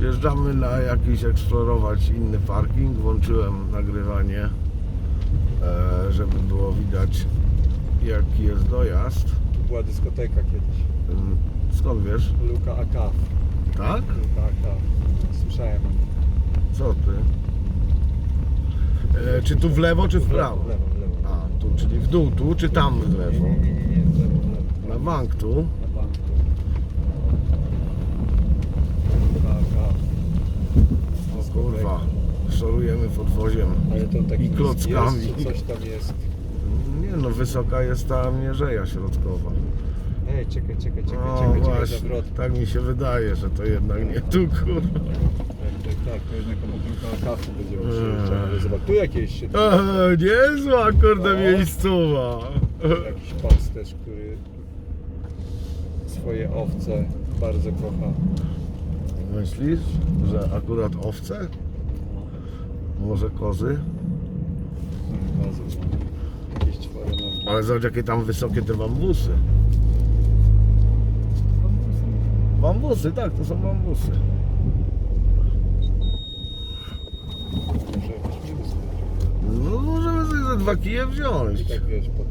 Wjeżdżamy na jakiś eksplorować inny parking. Włączyłem nagrywanie, e, żeby było widać jaki jest dojazd. Tu była dyskoteka kiedyś. Mm, Skąd wiesz? Luka AK. Tak? Luka AK. Słyszałem. Co ty? E, czy tu w lewo, czy w prawo? w lewo, w lewo. A, tu, czyli w dół tu, czy tam w lewo? nie, nie, nie, nie, w lewo, w lewo. Na bank tu. Na bank tu. Luka AK. O kurwa, szorujemy podwoziem Ale to taki i klockami. Jest, czy coś tam jest. Nie no, wysoka jest ta mierzeja środkowa. Ej, czekaj, czekaj, czekaj, O czekaj, czekaj, zawrot. tak mi się wydaje, że to jednak nie tu kurwa. Tak, tak, tak, to jednak obok Luka AK będziemy Eee. Ale zobacz, tu jakieś się... Eee, niezła kurde O. miejscowa. Jakiś pasterz, który swoje owce bardzo kocha. Myślisz, że akurat owce? Może kozy? Jakieś czworonogi. Ale zobacz jakie tam wysokie te bambusy. Bambusy, tak, to są bambusy. No możemy sobie ze dwa kije wziąć. Tak wiesz, pod